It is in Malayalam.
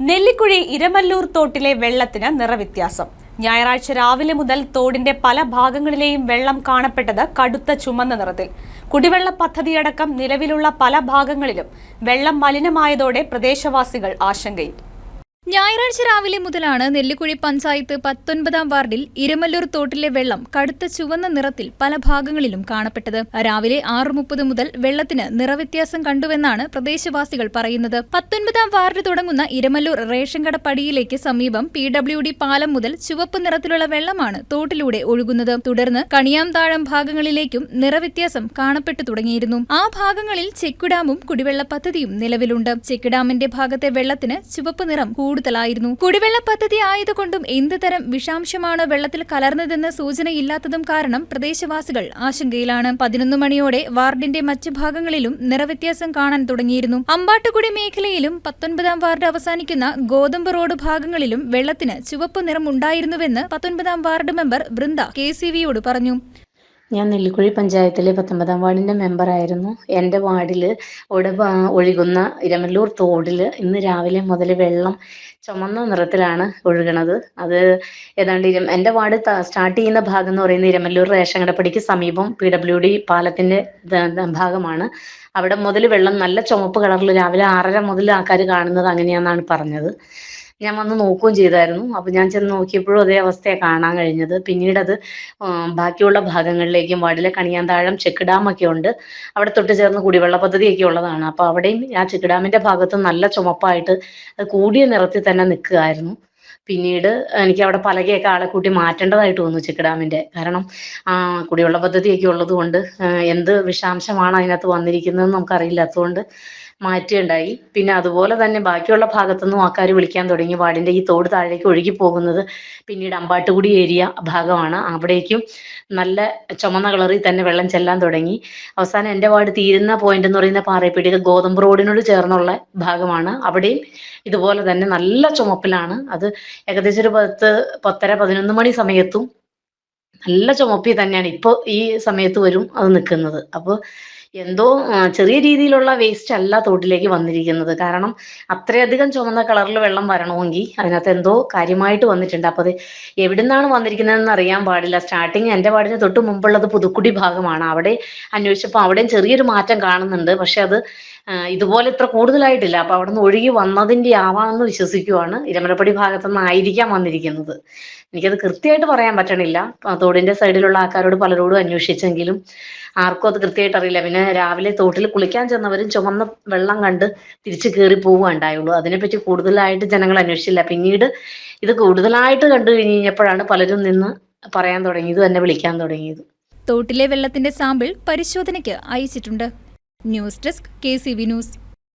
നെല്ലിക്കുഴി ഇരമല്ലൂർ തോട്ടിലെ വെള്ളത്തിന് നിറവ്യത്യാസം. ഞായറാഴ്ച രാവിലെ മുതൽ തോടിന്റെ പല ഭാഗങ്ങളിലെയും വെള്ളം കാണപ്പെട്ടത് കടുത്ത ചുമന്ന നിറത്തിൽ. കുടിവെള്ള പദ്ധതിയടക്കം നിലവിലുള്ള പല ഭാഗങ്ങളിലും വെള്ളം മലിനമായതോടെ പ്രദേശവാസികൾ ആശങ്കയിൽ. ഞായറാഴ്ച രാവിലെ മുതലാണ് നെല്ലിക്കുഴി പഞ്ചായത്ത് പത്തൊൻപതാം വാർഡിൽ ഇരമല്ലൂർ തോട്ടിലെ വെള്ളം കടുത്ത ചുവന്ന നിറത്തിൽ പല ഭാഗങ്ങളിലും കാണപ്പെട്ടത്. രാവിലെ ആറ് മുപ്പത് മുതൽ വെള്ളത്തിന് നിറവ്യത്യാസം കണ്ടുവെന്നാണ് പ്രദേശവാസികൾ പറയുന്നത്. പത്തൊൻപതാം വാർഡ് തുടങ്ങുന്ന ഇരമല്ലൂർ റേഷൻ കട പടിയിലേക്ക് സമീപം പി ഡബ്ല്യു ഡി പാലം മുതൽ ചുവപ്പ് നിറത്തിലുള്ള വെള്ളമാണ് തോട്ടിലൂടെ ഒഴുകുന്നത്. തുടർന്ന് കണിയാംതാഴം ഭാഗങ്ങളിലേക്കും നിറവ്യത്യാസം കാണപ്പെട്ടു തുടങ്ങിയിരുന്നു. ആ ഭാഗങ്ങളിൽ ചെക്ക് ഡാമും കുടിവെള്ള പദ്ധതിയും നിലവിലുണ്ട്. ചെക്ക് ഡാമിന്റെ ഭാഗത്തെ വെള്ളത്തിന് ചുവപ്പ് നിറം കൂടുതലായിരുന്നു. കുടിവെള്ള പദ്ധതി ആയതുകൊണ്ടും എന്ത് തരം വിഷാംശമാണ് വെള്ളത്തിൽ കലർന്നതെന്ന് സൂചനയില്ലാത്തതും കാരണം പ്രദേശവാസികൾ ആശങ്കയിലാണ്. പതിനൊന്ന് മണിയോടെ വാർഡിന്റെ മറ്റ് ഭാഗങ്ങളിലും നിറവ്യത്യാസം കാണാൻ തുടങ്ങിയിരുന്നു. അമ്പാട്ടുകുടി മേഖലയിലും പത്തൊൻപതാം വാർഡ് അവസാനിക്കുന്ന ഗോതമ്പ് റോഡ് ഭാഗങ്ങളിലും വെള്ളത്തിന് ചുവപ്പ് നിറം ഉണ്ടായിരുന്നുവെന്ന് പത്തൊൻപതാം ward member Vrinda K C വിയോട് പറഞ്ഞു. ഞാൻ നെല്ലിക്കുഴി പഞ്ചായത്തിലെ പത്തൊമ്പതാം മെമ്പർ ആയിരുന്നു. എന്റെ വാർഡിൽ ഇവിടെ ഒഴുകുന്ന ഇരമല്ലൂർ തോടിൽ ഇന്ന് രാവിലെ മുതൽ വെള്ളം ചുമന്ന നിറത്തിലാണ് ഒഴുകണത്. അത് ഏതാണ്ട് ഇരം എന്റെ വാർഡ് സ്റ്റാർട്ട് ചെയ്യുന്ന ഭാഗം എന്ന് പറയുന്നത് ഇരമല്ലൂർ റേഷൻ കടപ്പടിക്ക് സമീപം പി ഡബ്ല്യു ഡി പാലത്തിന്റെ ഭാഗമാണ്. അവിടെ മുതൽ വെള്ളം നല്ല ചുമപ്പ് കളറിൽ രാവിലെ ആറര മുതൽ ആൾക്കാർ കാണുന്നത് അങ്ങനെയാണെന്നാണ് പറഞ്ഞത്. ഞാൻ വന്ന് നോക്കുകയും ചെയ്തായിരുന്നു. അപ്പോൾ ഞാൻ ചെന്ന് നോക്കിയപ്പോഴും അതേ അവസ്ഥയാണ് കാണാൻ കഴിഞ്ഞത്. പിന്നീട് അത് ബാക്കിയുള്ള ഭാഗങ്ങളിലേക്കും വാർഡിലെ കണിയാന്താഴം ചെക്ക് ഡാമൊക്കെ ഉണ്ട് അവിടെ തൊട്ട് ചേർന്ന് കുടിവെള്ള പദ്ധതിയൊക്കെ ഉള്ളതാണ്. അപ്പോൾ അവിടെയും ആ ചെക്ക് ഡാമിന്റെ ഭാഗത്ത് നല്ല ചുമപ്പായിട്ട് അത് കൂടിയ നിറത്തിൽ തന്നെ നിൽക്കുകയായിരുന്നു. പിന്നീട് എനിക്ക് അവിടെ പലകയൊക്കെ ആളെ കൂട്ടി മാറ്റേണ്ടതായിട്ട് വന്നു ചെക്ക് ഡാമിന്റെ. കാരണം കുടിവെള്ള പദ്ധതിയൊക്കെ ഉള്ളത് കൊണ്ട് എന്ത് വിഷാംശമാണ് അതിനകത്ത് വന്നിരിക്കുന്നതെന്ന് നമുക്കറിയില്ലാത്തതുകൊണ്ട് മാറ്റുകയുണ്ടായി പിന്നെ അതുപോലെ തന്നെ ബാക്കിയുള്ള ഭാഗത്തുനിന്നും ആൾക്കാർ വിളിക്കാൻ തുടങ്ങി. വാർഡിന്റെ ഈ തോട് താഴേക്ക് ഒഴുകി പോകുന്നത് പിന്നീട് അമ്പാട്ടുകുടി ഏരിയ ഭാഗമാണ്. അവിടേക്കും നല്ല ചുമന്ന കളറിൽ തന്നെ വെള്ളം ചെല്ലാൻ തുടങ്ങി. അവസാനം എന്റെ വാർഡ് തീരുന്ന പോയിന്റ് എന്ന് പറയുന്ന പാറയപ്പടി ഗോതമ്പ് റോഡിനോട് ചേർന്നുള്ള ഭാഗമാണ്. അവിടെയും ഇതുപോലെ തന്നെ നല്ല ചുമപ്പിലാണ്. അത് ഏകദേശം ഒരു പത്ത് പത്തര പതിനൊന്ന് മണി സമയത്തും നല്ല ചുമപ്പി തന്നെയാണ്. ഇപ്പോൾ ഈ സമയത്ത് വരും അത് നിൽക്കുന്നത്. അപ്പോൾ എന്തോ ചെറിയ രീതിയിലുള്ള വേസ്റ്റ് അല്ല തോട്ടിലേക്ക് വന്നിരിക്കുന്നത്. കാരണം അത്രയധികം ചുമന്ന കളറിൽ വെള്ളം വരണമെങ്കിൽ അതിനകത്ത് എന്തോ കാര്യമായിട്ട് വന്നിട്ടുണ്ട്. അപ്പോൾ അത് എവിടുന്നാണ് വന്നിരിക്കുന്നതെന്ന് അറിയാൻ പാടില്ല. സ്റ്റാർട്ടിങ് എന്റെ പാടിന് തൊട്ട് മുമ്പുള്ളത് പുതുക്കുടി ഭാഗമാണ്. അവിടെ അന്വേഷിച്ചപ്പോൾ അവിടെയും ചെറിയൊരു മാറ്റം കാണുന്നുണ്ട്. പക്ഷെ അത് ഇതുപോലെ ഇത്ര കൂടുതലായിട്ടില്ല. അപ്പോൾ അവിടെ നിന്ന് ഒഴുകി വന്നതിന്റെ ആവാമെന്ന് വിശ്വസിക്കുവാണ് ഇരമലപ്പടി ഭാഗത്തുനിന്നായിരിക്കാം വന്നിരിക്കുന്നത്. എനിക്കത് കൃത്യമായിട്ട് പറയാൻ പറ്റണില്ല. തോടിന്റെ സൈഡിലുള്ള ആൾക്കാരോട് പലരോടും അന്വേഷിച്ചെങ്കിലും ആർക്കും അത് കൃത്യമായിട്ട് അറിയില്ല. പിന്നെ രാവിലെ തോട്ടിൽ കുളിക്കാൻ ചെന്നവരും ചുമന്ന വെള്ളം കണ്ട് തിരിച്ചു കയറി പോവുകയുണ്ടായുള്ളൂ അതിനെപ്പറ്റി കൂടുതലായിട്ട് ജനങ്ങൾ അന്വേഷിച്ചില്ല. പിന്നീട് ഇത് കൂടുതലായിട്ട് കണ്ടു കഴിഞ്ഞപ്പോഴാണ് പലരും നിന്ന് പറയാൻ തുടങ്ങിയത് എന്നെ വിളിക്കാൻ തുടങ്ങിയത്. തോട്ടിലെ വെള്ളത്തിന്റെ സാമ്പിൾ പരിശോധനയ്ക്ക് അയച്ചിട്ടുണ്ട്. News desk K C V news.